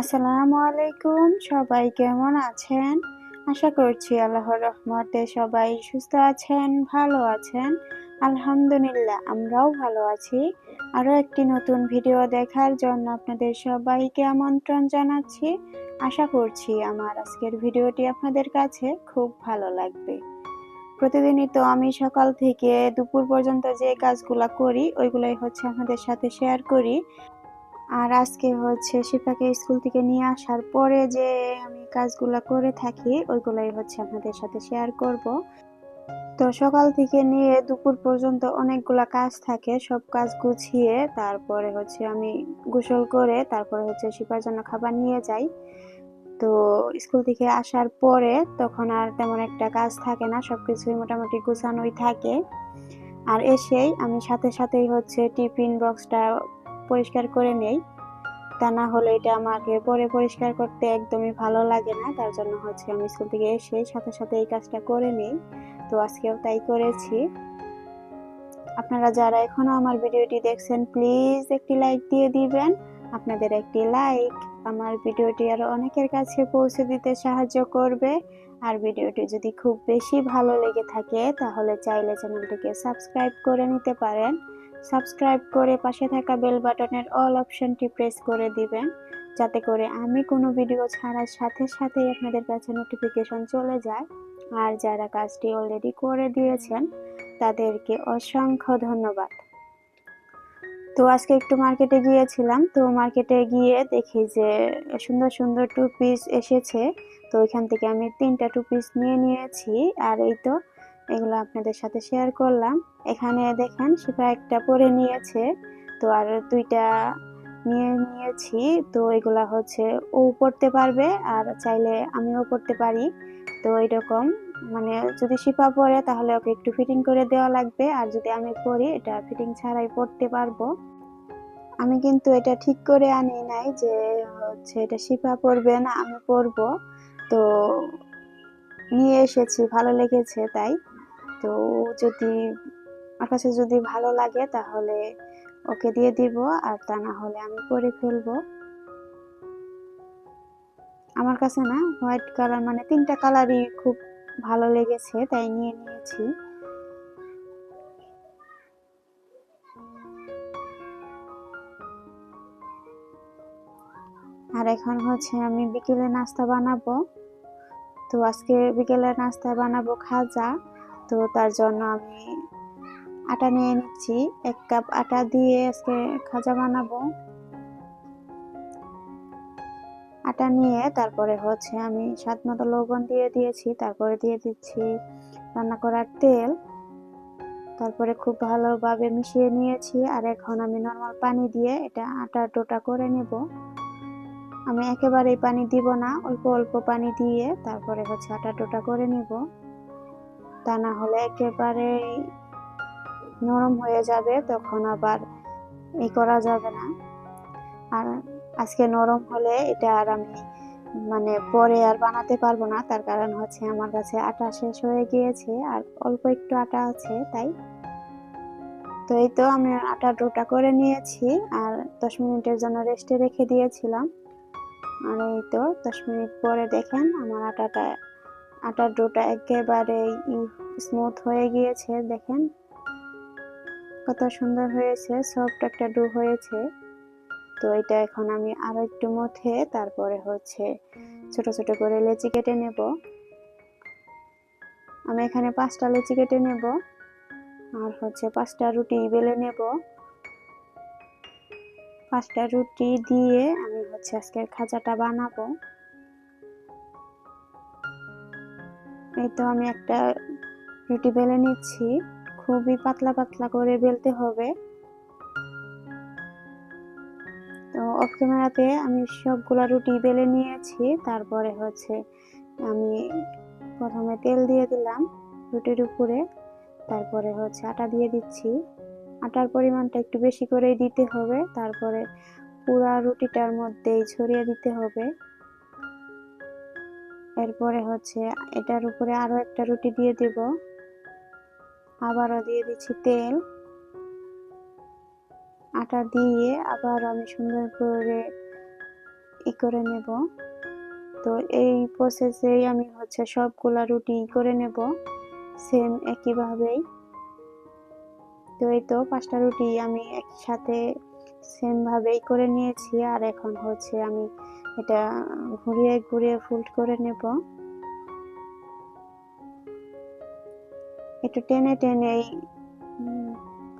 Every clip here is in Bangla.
আসসালামু আলাইকুম, সবাই কেমন আছেন? আশা করছি আল্লাহর রহমতে সবাই সুস্থ আছেন, ভালো আছেন। আলহামদুলিল্লাহ, আমরাও ভালো আছি। আরও একটি নতুন ভিডিও দেখার জন্য আপনাদের সবাইকে আমন্ত্রণ জানাচ্ছি। আশা করছি আমার আজকের ভিডিওটি আপনাদের কাছে খুব ভালো লাগবে। প্রতিদিনই তো আমি সকাল থেকে দুপুর পর্যন্ত যে কাজগুলো করি, ওইগুলোই হচ্ছে আপনাদের সাথে শেয়ার করি। আর আজকে হচ্ছে শিফাকে স্কুল থেকে নিয়ে আসার পরে যে আমি কাজগুলো করে থাকি, ওইগুলাই হচ্ছে আপনাদের সাথে শেয়ার করব। তো সকাল থেকে নিয়ে দুপুর পর্যন্ত অনেকগুলা কাজ থাকে, সব কাজ গুছিয়ে তারপরে হচ্ছে আমি গোসল করে তারপরে হচ্ছে শিফার জন্য খাবার নিয়ে যাই। তো স্কুল থেকে আসার পরে তখন আর তেমন একটা কাজ থাকে না সব কিছুই মোটামুটি গুছানোই থাকে। আর এসেই আমি সাথে সাথেই হচ্ছে টিফিন বক্সটা পরিষ্কার করে নেই। তা না হলে এটা আমাকে পরে পরিষ্কার করতে একদমই ভালো লাগে না। তার জন্য হচ্ছে আমি স্কুল থেকে এসে সাথে সাথে এই কাজটা করে নেই। তো আজকেও তাই করেছি। আপনারা যারা এখনও আমার ভিডিওটি দেখছেন প্লিজ একটি লাইক দিয়ে দিবেন। আপনাদের একটি লাইক আমার ভিডিওটি আরও অনেকের কাছে পৌঁছে দিতে সাহায্য করবে। আর ভিডিওটি যদি খুব বেশি ভালো লেগে থাকে, তাহলে চাইলে চ্যানেলটিকে সাবস্ক্রাইব করে নিতে পারেন। সাবস্ক্রাইব করে পাশে থাকা বেল বাটনের অল অপশনটি প্রেস করে দিবেন, যাতে করে আমি কোনো ভিডিও ছাড়ার সাথে সাথেই আপনাদের কাছে নোটিফিকেশন চলে যায়। আর যারা কাজটি অলরেডি করে দিয়েছেন, তাদেরকে অসংখ্য ধন্যবাদ। তো আজকে একটু মার্কেটে গিয়েছিলাম, তো মার্কেটে গিয়ে দেখি যে সুন্দর সুন্দর টু পিস এসেছে। তো ওইখান থেকে আমি তিনটা টু পিস নিয়ে নিয়েছি, আর এই তো এগুলো আপনাদের সাথে শেয়ার করলাম। এখানে দেখেন সেটা একটা পরে নিয়েছে, তো আর দুইটা নিয়ে নিয়েছি, তো এগুলা হচ্ছে ও পড়তে পারবে আর চাইলে আমিও পড়তে পারি। তো এরকম মানে যদি শিপা পরে তাহলে ওকে একটু ফিটিং করে দেওয়া লাগবে, আর যদি আমি পরি এটা ফিটিং ছাড়াই পড়তে পারব। আমি কিন্তু এটা ঠিক করে আনি নাই যে হচ্ছে এটা শিপা পরবে না, আমি পরবো তো নিয়ে এসেছি, ভালো লেগেছে তাই। তো যদি আমার কাছে যদি ভালো লাগে তাহলে ওকে দিয়ে দিব, আর তা না হলে আমি করে ফেলব। আমার কাছে না হোয়াইট কালার মানে তিনটা কালারই খুব ভালো লেগেছে, তাই নিয়ে নিয়েছি। আর এখন হচ্ছে আমি বিকেলে নাস্তা বানাবো। তো আজকে বিকেলে নাস্তা বানাবো খাজা। তো তার জন্য আমি আটা নিয়ে নিচ্ছি। এক কাপ আটা দিয়ে আজকে খাজা বানাবো। আটা নিয়ে তারপরে হচ্ছে আমি স্বাদ মতো লবণ দিয়ে দিয়েছি, তারপরে দিয়ে দিচ্ছি রান্না করার তেল। তারপরে খুব ভালোভাবে মিশিয়ে নিয়েছি আর এখন আমি নর্মাল পানি দিয়ে এটা আটা ডোটা করে নেব। আমি একেবারেই পানি দিব না, অল্প অল্প পানি দিয়ে তারপরে হচ্ছে আটা ডোটা করে নেব। তা না হলে একেবারে নরম হয়ে যাবে, তখন আবার এই করা যাবে না। আর আজকে নরম হলে এটা আর আমি মানে পরে আর বানাতে পারব না, তার কারণ হচ্ছে আমার কাছে আটা শেষ হয়ে গিয়েছে, আর অল্প একটু আটা আছে, তাই। তো এই তো আমি আটা ডোটা করে নিয়েছি, আর দশ মিনিটের জন্য রেস্টে রেখে দিয়েছিলাম। আর এই তো দশ মিনিট পরে দেখেন আমার আটাটা আটার ডোটা একেবারে স্মুথ হয়ে গিয়েছে, দেখেন। কত সুন্দর হয়েছে সফট একটা ডো হয়েছে। তো এটা এখন আমি আরও একটু মথে তারপরে হচ্ছে ছোট ছোট করে লেচি কেটে নেব। আমি এখানে পাঁচটা লেচি কেটে নেব, আর হচ্ছে পাঁচটা রুটি বেলে নেব। পাঁচটা রুটি দিয়ে আমি হচ্ছে আজকের খাজাটা বানাবো। এই তো আমি একটা রুটি বেলে নিচ্ছি। খুবই পাতলা পাতলা করে বেলতে হবে। তো অফ ক্যামেরাতে আমি সবগুলা রুটি বেলে নিয়েছি। তারপরে হচ্ছে আমি প্রথমে তেল দিয়ে দিলাম রুটির উপরে। তারপরে হচ্ছে আটা দিয়ে দিচ্ছি। আটার পরিমাণটা একটু বেশি করেই দিতে হবে। তারপরে পুরা রুটিটার মধ্যেই ছড়িয়ে দিতে হবে। এরপরে হচ্ছে এটার উপরে আরও একটা রুটি দিয়ে দেব। আবারও দিয়ে দিচ্ছি তেল। আটা দিয়ে আবার আমি সুন্দর করে ই করে নেব। তো এই প্রসেসেই আমি হচ্ছে সবগুলা রুটি করে নেব। সেম একইভাবেই। তো এই তো পাঁচটা রুটি আমি একসাথে সেম ভাবেই করে নিয়েছি, আর এখন হচ্ছে আমি এটা ঘুরিয়ে ঘুরিয়ে ফোল্ড করে নেব। একটু টেনে টেনে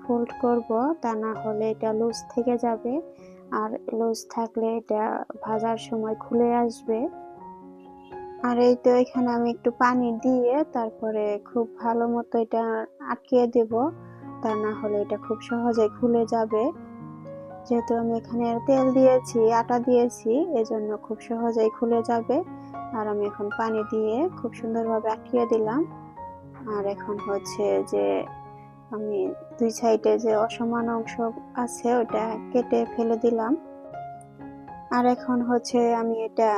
ফোল্ড করব, তা না হলে এটা লুজ থেকে যাবে, আর লুজ থাকলে এটা ভাজার সময় খুলে আসবে। আর এই তো এখানে আমি একটু পানি দিয়ে তারপরে খুব ভালো মতো এটা আটকিয়ে দেব, তা না হলে এটা খুব সহজে খুলে যাবে। যেহেতু আমি এখানে তেল দিয়েছি, আটা দিয়েছি, এজন্য খুব সহজেই খুলে যাবে। আর আমি এখন পানি দিয়ে খুব সুন্দরভাবে আটকিয়ে দিলাম। আর এখন হচ্ছে যে আমি দুই সাইডে যে অসমান অংশ আছে, ওটা কেটে ফেলে দিলাম। আর এখন হচ্ছে আমি এটা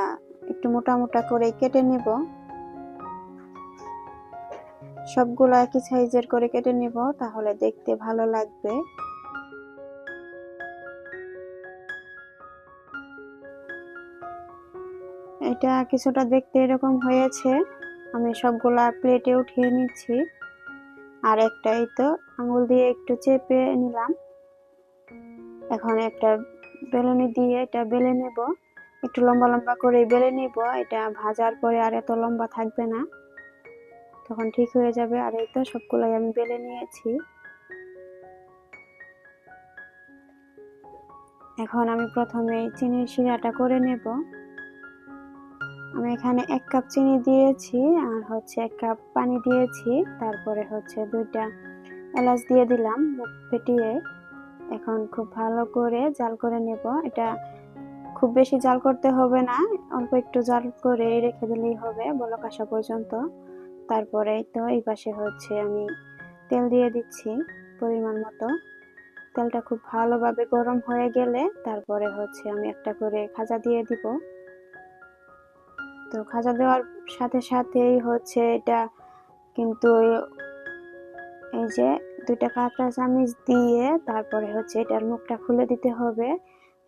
একটু মোটা মোটা করে কেটে নেব। সবগুলো একই সাইজের করে কেটে নেব, তাহলে দেখতে ভালো লাগবে। এটা কিছুটা দেখতে এরকম হয়েছে। আমি সবগুলা প্লেটে উঠিয়ে নিচ্ছি। আর একটাই তো আঙুল দিয়ে একটু চেপে নিলাম। এখন একটা বেলুনি দিয়ে এটা বেলে নেব। একটু লম্বা লম্বা করে বেলে নিব। এটা ভাজার পরে আর এত লম্বা থাকবে না। তখন ঠিক হয়ে যাবে। আর এই তো সবগুলাই আমি বেলে নিয়েছি। এখন আমি প্রথমে চিনির শিরাটা করে নেব। আমি এখানে এক কাপ চিনি দিয়েছি আর হচ্ছে এক কাপ পানি দিয়েছি। তারপরে হচ্ছে দুইটা এলাচ দিয়ে দিলাম মুখ ফেটিয়ে। এখন খুব ভালো করে জাল করে নেব। এটা খুব বেশি জাল করতে হবে না, অল্প একটু জাল করে রেখে দিলেই হবে বলক আসা পর্যন্ত। তারপরে তো এই পাশে হচ্ছে আমি তেল দিয়ে দিচ্ছি পরিমাণ মতো। তেলটা খুব ভালোভাবে গরম হয়ে গেলে তারপরে হচ্ছে আমি একটা করে খাজা দিয়ে দিব। তো খাজা দেওয়ার সাথে সাথেই হচ্ছে এটা। কিন্তু এই যে দুইটা কাঁচা চামিচ দিয়ে তারপরে হচ্ছে এটার মুখটা খুলে দিতে হবে।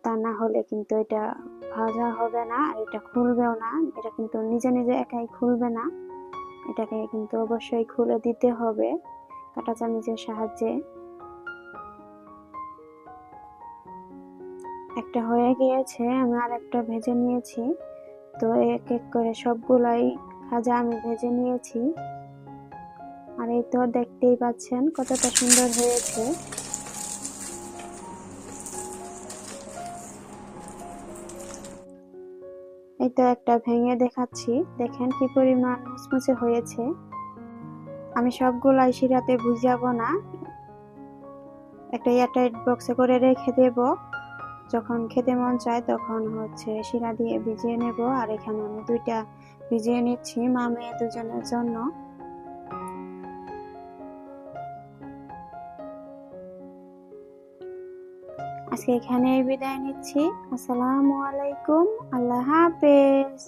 তা না হলে কিন্তু এটা ভাজা হবে না আর এটা খুলবেও না। এটা কিন্তু নিজে নিজে একাই খুলবে না। এটাকে কিন্তু অবশ্যই খুলে দিতে হবে কাঁটা চামিচের সাহায্যে। একটা হয়ে গিয়েছে, আমি আর একটা ভেজে নিয়েছি। তো এক এক করে সবগুলাই খাজা আমি ভেজে নিয়েছি। আর এই তো দেখতেই পাচ্ছেন কতটা সুন্দর হয়েছে। এই তো একটা ভেঙে দেখাচ্ছি। দেখেন কি পরিমাণ মুচমুচে হয়েছে। আমি সবগুলাই শিরাতে বুঝাবো না। একটা এয়ারটাইট বক্সে করে রেখে দেব। যখন খেতে মন চায় তখন হচ্ছে শিরা দিয়ে ভিজিয়ে নেব। আর এখানে আমি দুইটা ভিজিয়ে নিচ্ছি, মা মেয়ে দুজনের জন্য। আজকে এখানে বিদায় নিচ্ছি। আসসালামু আলাইকুম, আল্লাহ হাফেজ।